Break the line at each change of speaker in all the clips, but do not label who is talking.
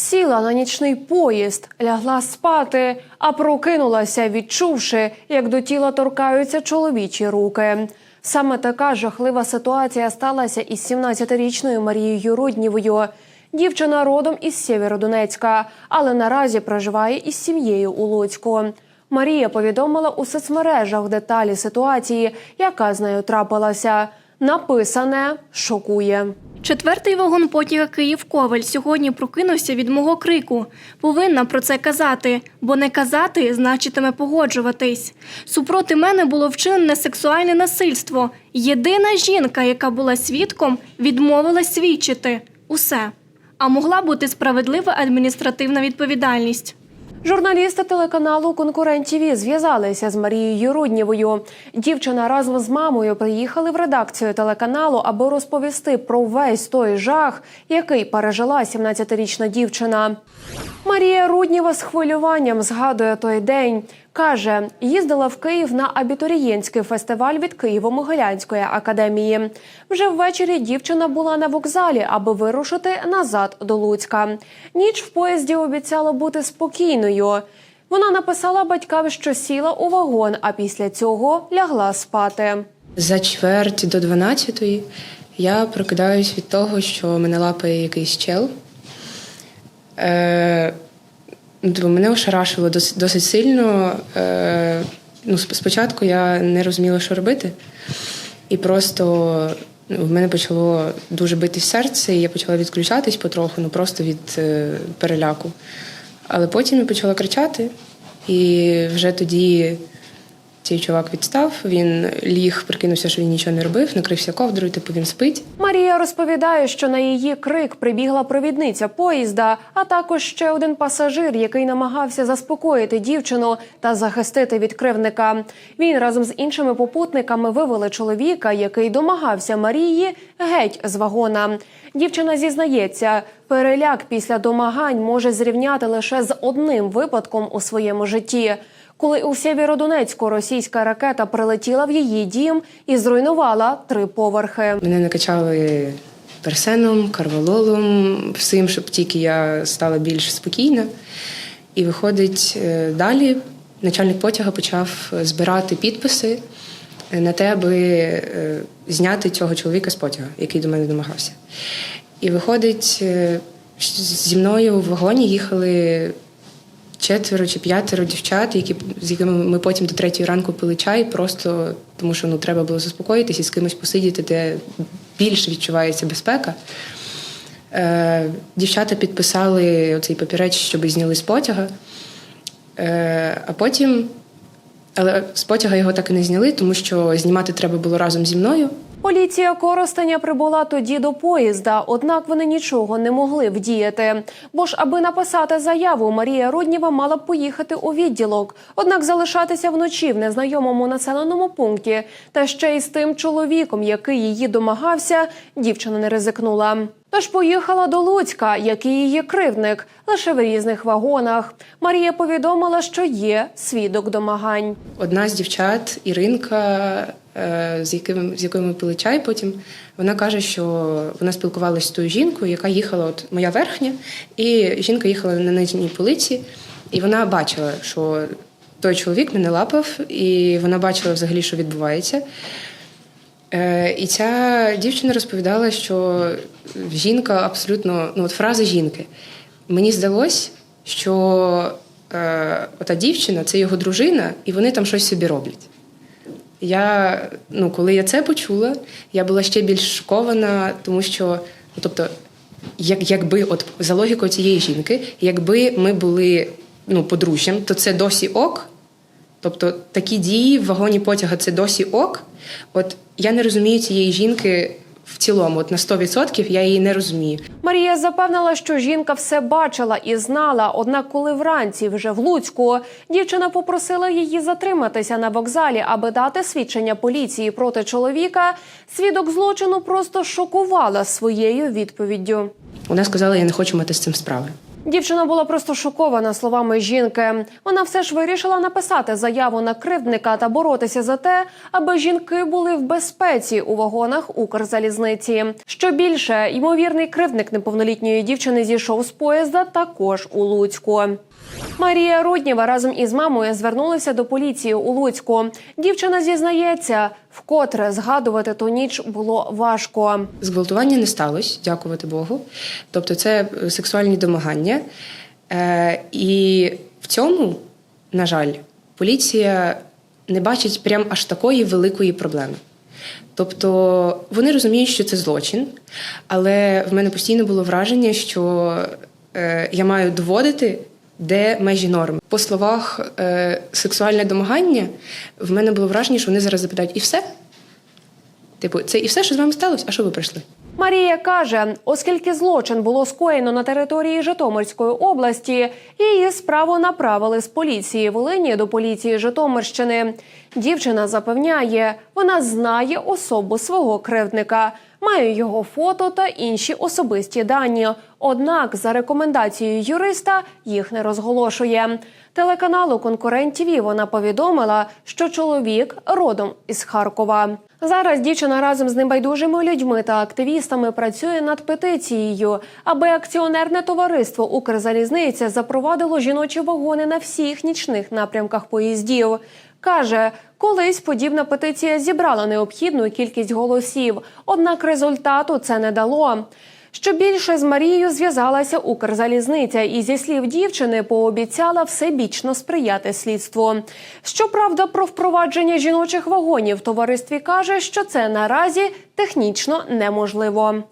Сіла на нічний поїзд, лягла спати, а прокинулася, відчувши, як до тіла торкаються чоловічі руки. Саме така жахлива ситуація сталася із 17-річною Марією Руднєвою. Дівчина родом із Сєвєродонецька, але наразі проживає із сім'єю у Луцьку. Марія повідомила у соцмережах деталі ситуації, яка з нею трапилася. Написане шокує.
Четвертий вагон потяга Київ-Ковель сьогодні прокинувся від мого крику. Повинна про це казати, бо не казати значитиме погоджуватись. Супроти мене було вчинене сексуальне насильство. Єдина жінка, яка була свідком, відмовилась свідчити усе. А могла бути справедлива адміністративна відповідальність.
Журналісти телеканалу Конкурент ТІВІ зв'язалися з Марією Руднєвою. Дівчина разом з мамою приїхали в редакцію телеканалу, аби розповісти про весь той жах, який пережила 17-річна дівчина. Марія Руднєва з хвилюванням згадує той день. Каже, їздила в Київ на абітурієнтський фестиваль від Києво-Могилянської академії. Вже ввечері дівчина була на вокзалі, аби вирушити назад до Луцька. Ніч в поїзді обіцяла бути спокійною. Вона написала батькам, що сіла у вагон, а після цього лягла спати.
За чверть до 12 я прокидаюсь від того, що мене лапає якийсь чел. Е, мене ошарашило досить, досить сильно. Е, ну, спочатку я не розуміла, що робити. І просто ну, в мене почало дуже битись серце, і я почала відключатись потроху, ну просто від е, переляку. Але потім я почала кричати, і вже тоді цей чувак відстав, він ліг, прикинувся, що він нічого не робив, накрився ковдрою, типу він спить.
Марія розповідає, що на її крик прибігла провідниця поїзда, а також ще один пасажир, який намагався заспокоїти дівчину та захистити від кривника. Він разом з іншими попутниками вивели чоловіка, який домагався Марії геть з вагона. Дівчина зізнається, переляк після домагань може зрівняти лише з одним випадком у своєму житті. Коли у Сєвєродонецьку російська ракета прилетіла в її дім і зруйнувала три поверхи.
Мене накачали персеном, карвалолом, всім, щоб тільки я стала більш спокійна. І виходить е, далі. Начальник потяга почав збирати підписи на те, аби е, зняти цього чоловіка з потяга, який до мене домагався. І виходить, е, зі мною в вагоні їхали четверо чи п'ятеро дівчат, які з якими ми потім до третьої ранку пили чай, просто тому що ну треба було заспокоїтися і з кимось посидіти, де більше відчувається безпека. Е, дівчата підписали оцей папірець, щоб зняли з потяга. Е, а потім, але з потяга його так і не зняли, тому що знімати треба було разом зі мною.
Поліція Коростеня прибула тоді до поїзда, однак вони нічого не могли вдіяти. Бо ж, аби написати заяву, Марія Руднєва мала б поїхати у відділок. Однак залишатися вночі в незнайомому населеному пункті та ще й з тим чоловіком, який її домагався, дівчина не ризикнула. Тож поїхала до Луцька, як і її кривдник, лише в різних вагонах. Марія повідомила, що є свідок домагань.
Одна з дівчат, Іринка, з яким з якою ми пили чай потім, вона каже, що вона спілкувалася з тою жінкою, яка їхала, от моя верхня, і жінка їхала на нижній полиці, і вона бачила, що той чоловік мене лапав, і вона бачила взагалі, що відбувається. Е, І ця дівчина розповідала, що жінка абсолютно, ну от фраза жінки. Мені здалось, що е, ота дівчина це його дружина, і вони там щось собі роблять. Я, ну, коли я це почула, я була ще більш шокована, тому що, ну, тобто, як, якби от за логікою цієї жінки, якби ми були ну, подружжям, то це досі ок. Тобто такі дії в вагоні потяга це досі ок. От я не розумію цієї жінки в цілому, от на 100% я її не розумію.
Марія запевнила, що жінка все бачила і знала. Однак, коли вранці вже в Луцьку дівчина попросила її затриматися на вокзалі, аби дати свідчення поліції проти чоловіка, свідок злочину просто шокувала своєю відповіддю.
Вона сказала, я не хочу мати з цим справи.
Дівчина була просто шокована словами жінки. Вона все ж вирішила написати заяву на кривдника та боротися за те, аби жінки були в безпеці у вагонах Укрзалізниці. Що більше, ймовірний кривдник неповнолітньої дівчини зійшов з поїзда також у Луцьку. Марія Руднєва разом із мамою звернулися до поліції у Луцьку. Дівчина зізнається, вкотре згадувати ту ніч було важко.
Зґвалтування не сталося, дякувати Богу. Тобто, це сексуальні домагання. Е, і в цьому, на жаль, поліція не бачить прям аж такої великої проблеми. Тобто вони розуміють, що це злочин, але в мене постійно було враження, що е, я маю доводити, де межі норми. По словах е, сексуальне домагання, в мене було враження, що вони зараз запитають, і все? Типу, це і все, що з вами сталося? А що ви прийшли?
Марія каже, оскільки злочин було скоєно на території Житомирської області, її справу направили з поліції Волині до поліції Житомирщини. Дівчина запевняє, вона знає особу свого кривдника, має його фото та інші особисті дані. Однак, за рекомендацією юриста, їх не розголошує. Телеканалу Конкурент ТВ вона повідомила, що чоловік родом із Харкова. Зараз дівчина разом з небайдужими людьми та активістами працює над петицією, аби акціонерне товариство Укрзалізниця запровадило жіночі вагони на всіх нічних напрямках поїздів. Каже, колись подібна петиція зібрала необхідну кількість голосів, однак результату це не дало. Що більше з Марією зв'язалася Укрзалізниця і зі слів дівчини пообіцяла всебічно сприяти слідству. Щоправда, про впровадження жіночих вагонів в товаристві каже, що це наразі технічно неможливо.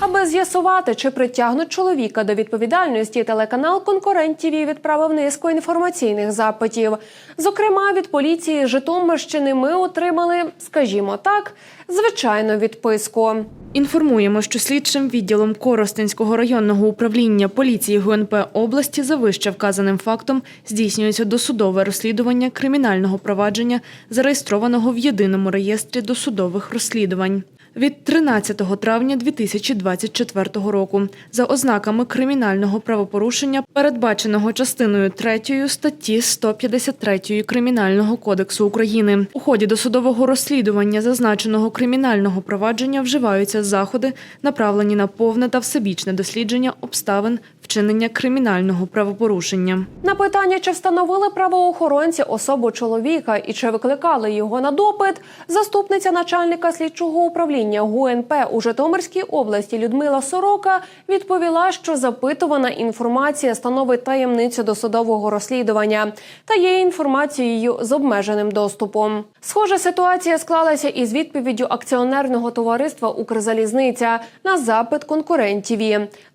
Аби з'ясувати, чи притягнуть чоловіка до відповідальності, телеканал Конкурент ТІВІ відправив низку інформаційних запитів. Зокрема, від поліції Житомирщини ми отримали, скажімо так, звичайну відписку.
Інформуємо, що слідчим відділом Коростенського районного управління поліції ГУНП області за вище вказаним фактом здійснюється досудове розслідування кримінального провадження, зареєстрованого в єдиному реєстрі досудових розслідувань. Від 13 травня 2024 року за ознаками кримінального правопорушення, передбаченого частиною 3 статті 153 Кримінального кодексу України. У ході досудового розслідування зазначеного кримінального провадження вживаються заходи, направлені на повне та всебічне дослідження обставин вчинення кримінального правопорушення.
На питання, чи встановили правоохоронці особу чоловіка і чи викликали його на допит, заступниця начальника слідчого управління ГУНП у Житомирській області Людмила Сорока відповіла, що запитувана інформація становить таємницю досудового розслідування та є інформацією з обмеженим доступом. Схожа ситуація склалася із відповіддю акціонерного товариства Укрзалізниця на запит конкурентів.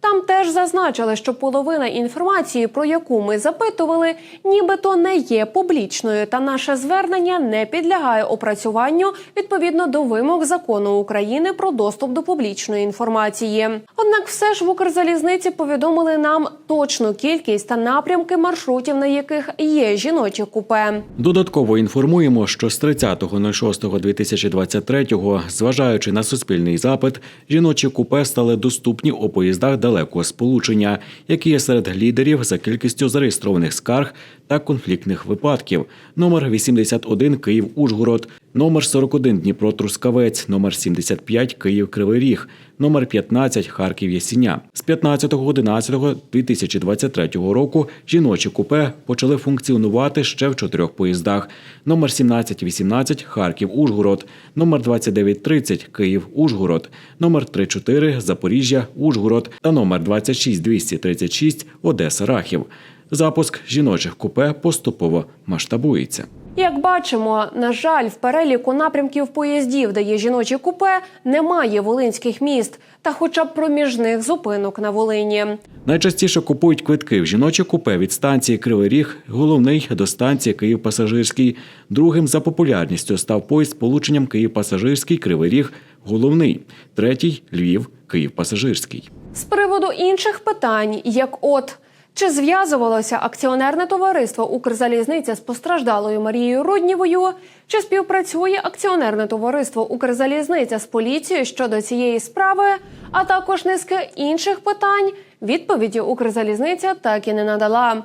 Там теж зазначили, що половина інформації, про яку ми запитували, нібито не є публічною, та наше звернення не підлягає опрацюванню відповідно до вимог закону України про доступ до публічної інформації. Однак, все ж в Укрзалізниці повідомили нам точну кількість та напрямки маршрутів, на яких є жіночі купе.
Додатково інформуємо, що з 30.06.2023, зважаючи на суспільний запит, жіночі купе стали доступні у поїздах далекого сполучення, які є серед лідерів за кількістю зареєстрованих скарг та конфліктних випадків. Номер 81 Київ Ужгород, номер 41 Дніпро Трускавець, номер 75 Київ Кривий Ріг, номер 15 Харків Ясіня. З 15.11.2023 року жіночі купе почали функціонувати ще в чотирьох поїздах: номер 1718 Харків Ужгород, номер 2930 Київ Ужгород, номер 34 Запоріжжя Ужгород та номер 26236 Одеса Рахів. Запуск жіночих купе поступово масштабується.
Як бачимо, на жаль, в переліку напрямків поїздів, де є жіночі купе, немає волинських міст та хоча б проміжних зупинок на Волині.
Найчастіше купують квитки в жіночі купе від станції Кривий Ріг, головний до станції Київ Пасажирський. Другим за популярністю став поїзд з полученням Київ Пасажирський, Кривий Ріг, головний. Третій Львів, Київ Пасажирський.
З приводу інших питань, як от чи зв'язувалося акціонерне товариство Укрзалізниця з постраждалою Марією Руднєвою, чи співпрацює акціонерне товариство Укрзалізниця з поліцією щодо цієї справи, а також низки інших питань. Відповіді Укрзалізниця так і не надала.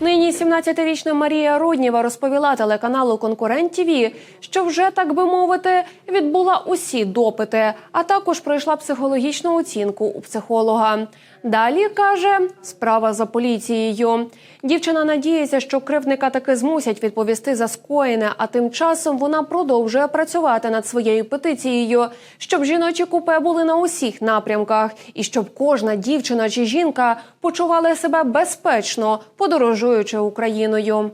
Нині 17-річна Марія Руднєва розповіла телеканалу Конкурент ТВ, що вже так би мовити відбула усі допити, а також пройшла психологічну оцінку у психолога. Далі каже, справа за поліцією. Дівчина надіється, що кривника таки змусять відповісти за скоєне, а тим часом вона продовжує працювати над своєю петицією, щоб жіночі купе були на усіх напрямках, і щоб кожна дівчина чи жінка почувала себе безпечно, подорожуючи Україною.